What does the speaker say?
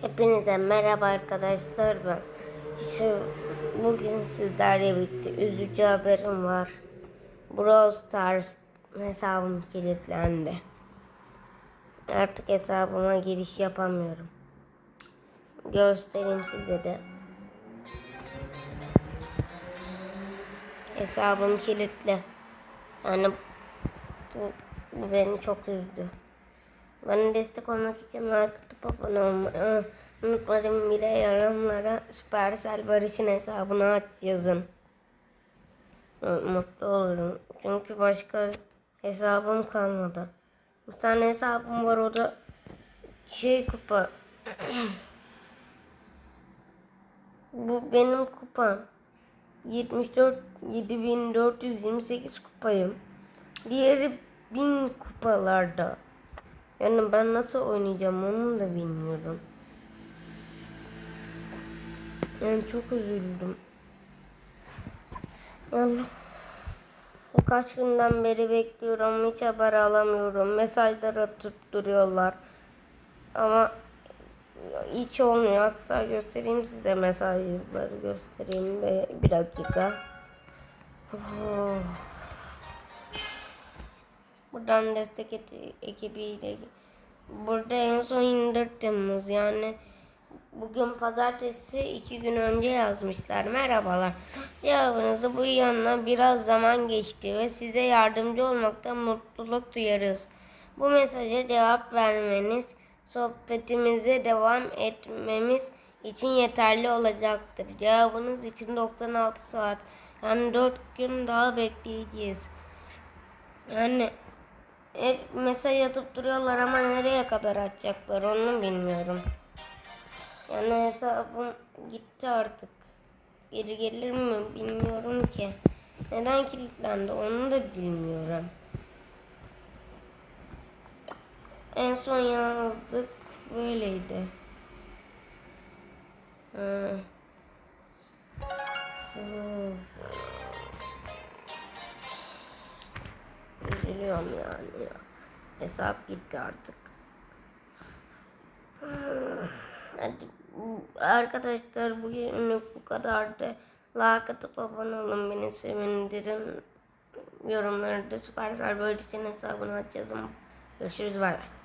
Hepinize merhaba arkadaşlar ben. Şimdi bugün sizlerle birlikte üzücü haberim var. Brawl Stars hesabım kilitlendi. Artık hesabıma giriş yapamıyorum. Göstereyim size de. Hesabım kilitli. Yani bu, bu beni çok üzdü. Bana destek olmak için like atıp abone olmayı unutmayın bile yorumlara Süpersel Barış'ın hesabını aç yazın. Mutlu olurum. Çünkü başka hesabım kalmadı. Bir tane hesabım var o da şey kupa. Bu benim kupam. 74 7428 kupayım. Diğeri 1000 kupalarda. Yani ben nasıl oynayacağım onu da bilmiyorum. Yani çok üzüldüm. Yani kaç günden beri bekliyorum. Hiç haber alamıyorum. Mesajlar atıp duruyorlar. Ama hiç olmuyor. Hatta göstereyim size mesajları göstereyim. Bir dakika. Oh. Buradan destek et- ekibiyle burada en son 24 Temmuz yani bugün pazartesi iki gün önce yazmışlar. Merhabalar. Cevabınızı bu yanına biraz zaman geçti ve size yardımcı olmaktan mutluluk duyarız. Bu mesaja cevap vermeniz sohbetimize devam etmemiz için yeterli olacaktır. Cevabınız için 96 saat yani 4 gün daha bekleyeceğiz. Yani hep mesaj atıp duruyorlar ama nereye kadar atacaklar onu bilmiyorum. Yani hesabım gitti artık. Geri gelir mi bilmiyorum ki. Neden kilitlendi onu da bilmiyorum. En son yazdık böyleydi. Ha. Of. Üzülüyorum yani ya. Hesap gitti artık. Hadi arkadaşlar bugünlük bu kadardı. Like atıp abone olun beni sevindirin. Yorumlarda Süpersel böyle için hesabını açacağım. Görüşürüz bay bay.